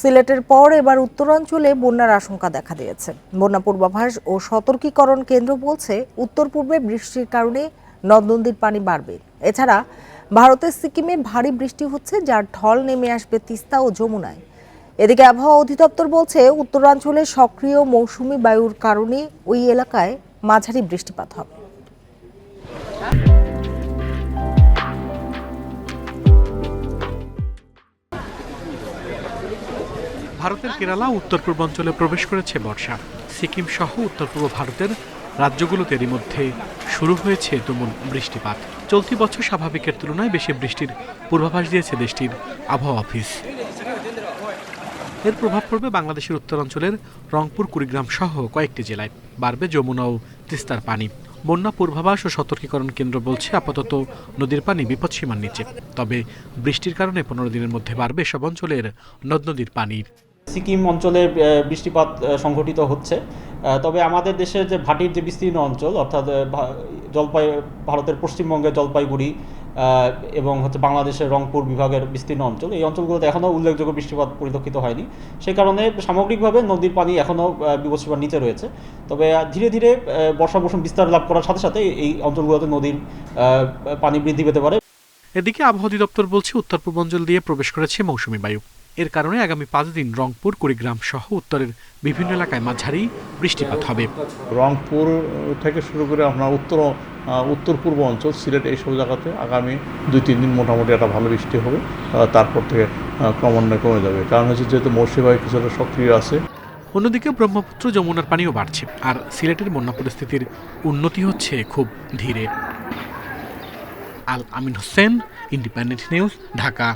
সিলেটের পর এবার উত্তরাঞ্চলে বন্যার আশঙ্কা দেখা দিয়েছে। বন্যা পূর্বাভাস ও সতর্কীকরণ কেন্দ্র বলছে, উত্তর পূর্বে বৃষ্টির কারণে নদ নদীর পানি বাড়বে। এছাড়া ভারতের সিকিমে ভারী বৃষ্টি হচ্ছে, যার ঢল নেমে আসবে তিস্তা ও যমুনায়। এদিকে আবহাওয়া অধিদপ্তর বলছে, উত্তরাঞ্চলে সক্রিয় মৌসুমি বায়ুর কারণে ওই এলাকায় মাঝারি বৃষ্টিপাত হবে। ভারতের কেরালা উত্তর পূর্বাঞ্চলে প্রবেশ করেছে বর্ষা। সিকিম সহ উত্তর পূর্ব ভারতের রাজ্যগুলোতে এরই মধ্যে শুরু হয়েছে তুমুল বৃষ্টিপাত। চলতি বছর স্বাভাবিকের তুলনায় বেশি বৃষ্টির পূর্বাভাস দিয়েছে দেশটির আবহাওয়া অফিস। এর প্রভাব পড়বে বাংলাদেশের উত্তরাঞ্চলের রংপুর, কুড়িগ্রাম সহ কয়েকটি জেলায়। বাড়বে যমুনা ও তিস্তার পানি। বন্যা পূর্বাভাস ও সতর্কীকরণ কেন্দ্র বলছে আপাতত নদীর পানি বিপদসীমার নিচে। তবে বৃষ্টির কারণে পনেরো দিনের মধ্যে বাড়বে সব অঞ্চলের নদ নদীর পানি সিকিম অঞ্চলে বৃষ্টিপাত সংঘটিত হচ্ছে। তবে আমাদের দেশের যে ভাটির যে বিস্তীর্ণ অঞ্চল, অর্থাৎ জলপাই, ভারতের পশ্চিমবঙ্গের জলপাইগুড়ি এবং হচ্ছে বাংলাদেশের রংপুর বিভাগের বিস্তীর্ণ অঞ্চল, এই অঞ্চলগুলোতে এখনও উল্লেখযোগ্য বৃষ্টিপাত পরিলক্ষিত হয়নি। সেই কারণে সামগ্রিকভাবে নদীর পানি এখনও বিপদসীমার নিচে রয়েছে। তবে ধীরে ধীরে বর্ষা মৌসুম বিস্তার লাভ করার সাথে সাথে এই অঞ্চলগুলোতে নদীর পানি বৃদ্ধি পেতে পারে। এদিকে আবহাওয়া অধিদপ্তর বলছে উত্তর পূর্বাঞ্চল দিয়ে প্রবেশ করেছে মৌসুমী বায়ু। এর কারণে আগামী পাঁচ দিন রংপুর কুড়িগ্রাম সহ উত্তরের বিভিন্ন এলাকায় মাঝারি বৃষ্টিপাত হবে। রংপুর থেকে শুরু করে আপনার উত্তর উত্তর পূর্ব অঞ্চল সিলেট এইসব জায়গাতে আগামী দুই তিন দিন মোটামুটি একটা ভালো বৃষ্টি হবে তারপর থেকে ক্রমান্বয়ে কমে যাবে। কারণ হচ্ছে যেহেতু মৌসুমী কিছুটা সক্রিয় আছে। অন্যদিকে ব্রহ্মপুত্র যমুনার পানিও বাড়ছে আর সিলেটের বন্যা পরিস্থিতির উন্নতি হচ্ছে খুব ধীরে। Al Amin Hossain Independent News Dhaka.